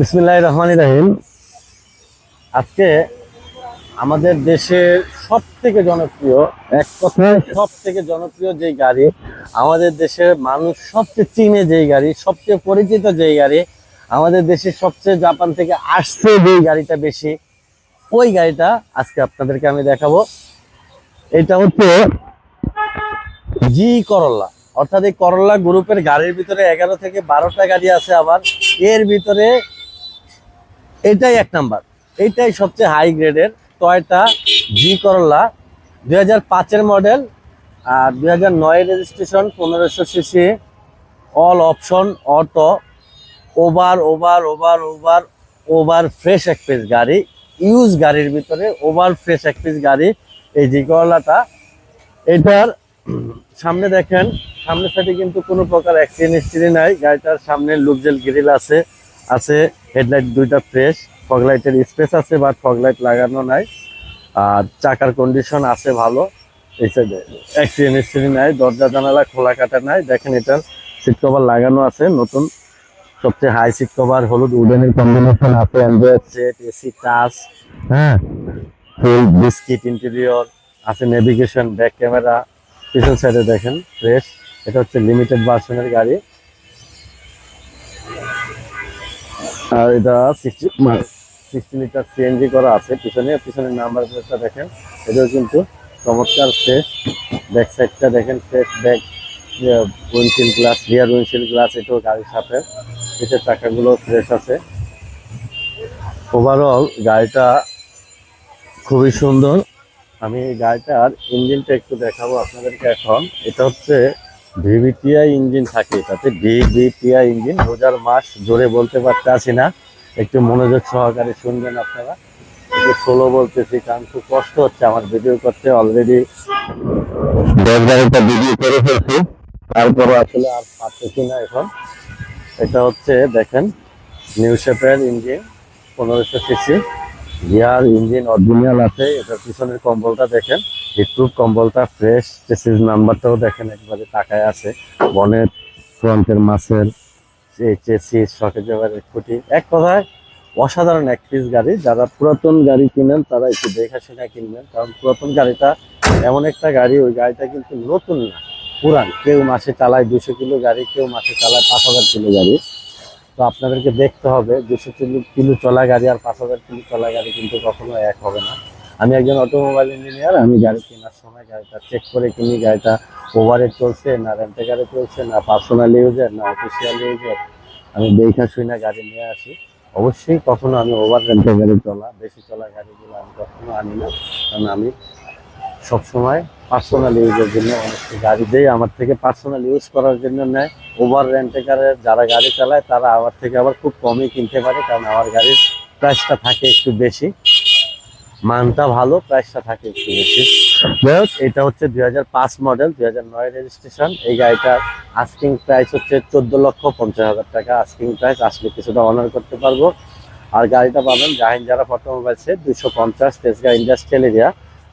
বিসমিল্লাহ রহমান রাহিম। আজকে আমাদের দেশের সব থেকে জনপ্রিয়, এক কথায় সব থেকে জনপ্রিয় যেই গাড়ি, আমাদের দেশের মানুষ সবচেয়ে চিনে যেই গাড়ি, সবচেয়ে পরিচিত যেই গাড়ি, আমাদের দেশের সবচেয়ে জাপান থেকে আসছে যেই গাড়িটা বেশি, ওই গাড়িটা আজকে আপনাদেরকে আমি দেখাবো। এটা হচ্ছে জি করল্লা অর্থাৎ এই করল্লা গ্রুপের গাড়ির ভিতরে এগারো থেকে বারোটা গাড়ি আছে আবার। এর ভিতরে এটাই এক নাম্বার। এইটাই সবচেয়ে হাই গ্রেডের টয়টা জি করল্লা দুই হাজার পাঁচের মডেল আর দুই হাজার নয় রেজিস্ট্রেশন পনেরোশো CC all option auto over over over over over fresh এক পিস গাড়ি ইউজ গাড়ির ভিতরে ওভার ফ্রেশ এক পিস গাড়ি এই জি করলাটা এটার সামনে দেখেন সামনের সাইডে কিন্তু কোনো প্রকার অ্যাক্সিডেন্ট হিস্ট্রি নাই, গাড়িটার সামনে লুকজেল গ্রিল আছে। আছে হেডলাইট দুইটা ফ্রেশ ফগলাইটের স্পেস আছে বাট ফগলাইট লাগানো নাই। আর চাকার কন্ডিশন আছে ভালো, এই সাইডে অ্যাক্সিডেন্ট হিস্ট্রি নাই, দরজা জানালা খোলা কাটা নাই, দেখেন এটার সিট কভার লাগানো আছে, নতুন। সবচেয়ে হাই সিট কভার হলুদ উডেনের কম্বিনেশন আছে অ্যান্ড্রয়েড সেট এসি টাচ হ্যাঁ। ফুল বিস্কিট ইন্টেরিয়র আছে নেভিগেশন ব্যাক ক্যামেরা পিছন সাইডে দেখেন ফ্রেশ এটা হচ্ছে লিমিটেড ভার্সনের গাড়ি। আর এটা সিক্সটি লিটার সিএনজি করা আছে। পিছনে, পিছনের নাম্বার প্লেটটা দেখেন। এটাও কিন্তু চমৎকার ফ্রেশ ব্যাক সাইডটা দেখেন fresh back windshield glass rear windshield glass এটাও গাড়ির সাথে। পিছের চাকাগুলো ফ্রেশ আছে। ওভারঅল গাড়িটা খুবই সুন্দর। আমি গাড়িটার ইঞ্জিনটা একটু দেখাবো আপনাদেরকে এখন। এটা হচ্ছে ভিভিটিআই ইঞ্জিন থাকে এটাতে। ভিভিটিআই ইঞ্জিন, রোজার মাস জোরে বলতে পারতে আসি না। একটু মনোযোগ সহকারে শুনবেন আপনারা। ষোলো বলতেছি, কারণ খুব কষ্ট হচ্ছে আমার ভিডিও করতে অলরেডি দশ বারোটা ভিডিও করে ফেলছি। তারপরে আসলে আর পারতেছি না এখন। এটা হচ্ছে, দেখেন নিউ শেপের ইঞ্জিন পনেরোশো সিসি গিয়ার ইঞ্জিন অরিজিনাল আছে। এটার পিছনের কম্বলটা দেখেন। হিটপ্রুফ কম্বলটা ফ্রেশ চেসিস নাম্বারটাও দেখেন, একবারে টাকায় আছে। বনের ফ্রন্টের এই চেসিস শকের জবারের খুঁটি। এক কথায়, অসাধারণ এক পিস গাড়ি। যারা পুরাতন গাড়ি কিনেন, তারা একটু দেখা শুনে কিনবেন। কারণ পুরাতন গাড়িটা এমন একটা গাড়ি, ওই গাড়িটা কিন্তু নতুন না, পুরান। কেউ মাসে চালায় দুশো কিলো গাড়ি, কেউ মাসে চালায় পাঁচ হাজার কিলো গাড়ি। তো আপনাদেরকে দেখতে হবে দুশো কিলো কিলো চলা গাড়ি আর পাঁচ হাজার কিলো চলা গাড়ি কিন্তু কখনো এক হবে না। আমি একজন অটোমোবাইল ইঞ্জিনিয়ার আমি গাড়ি কেনার সময় গাড়িটা চেক করে কিনি, গাড়িটা ওভারে চলছে, না রেন্টে গাড়ি চলছে, না পার্সোনাল ইউজের না অফিসিয়াল ইউজের আমি দেখা শুই না গাড়ি নিয়ে আসি। অবশ্যই কখনো আমি ওভার রেন্টে গাড়ি চলা, বেশি চলা গাড়িগুলো আমি কখনো আনি না। কারণ আমি সবসময় পার্সোনাল ইউজের জন্য অনেক গাড়ি দেই, আমার থেকে পার্সোনাল ইউজ করার জন্য নেয়। ওভার রেন্টেকারের যারা গাড়ি চালায়, তারা আমার থেকে আবার খুব কমই কিনতে পারে, কারণ আমার গাড়ির প্রাইসটা থাকে একটু বেশি। মানটা ভালো প্রাইসটা থাকে একটু বেশি। যাই এটা হচ্ছে দুই হাজার পাঁচ মডেল দুই হাজার নয় রেজিস্ট্রেশন এই গাড়িটার আস্কিং প্রাইস হচ্ছে চোদ্দ লক্ষ পঞ্চাশ হাজার টাকা। আস্কিং প্রাইস আসলে কিছুটা অনার করতে পারব। আর গাড়িটা পাবেন জাহিন যারা অটোমোবাইলসে দুইশো পঞ্চাশ তেজগাঁ ইন্ডাস্ট্রিয়াল এরিয়া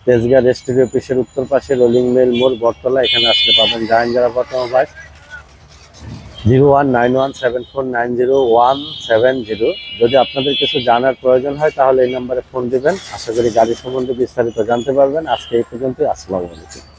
তেজগাঁ রেস্টুরি অফিসের উত্তর পাশে রোলিং মেল মোড় বটতলা। এখানে আসলে পাবেন জাহান যারা automobiles zero one nine one seven four nine zero one seven zero. যদি আপনাদের কিছু জানার প্রয়োজন হয়, তাহলে এই নম্বরে ফোন দেবেন। আশা করি গাড়ি সম্বন্ধে বিস্তারিত জানতে পারবেন। আজকে এই পর্যন্তই। আসসালামু আলাইকুম।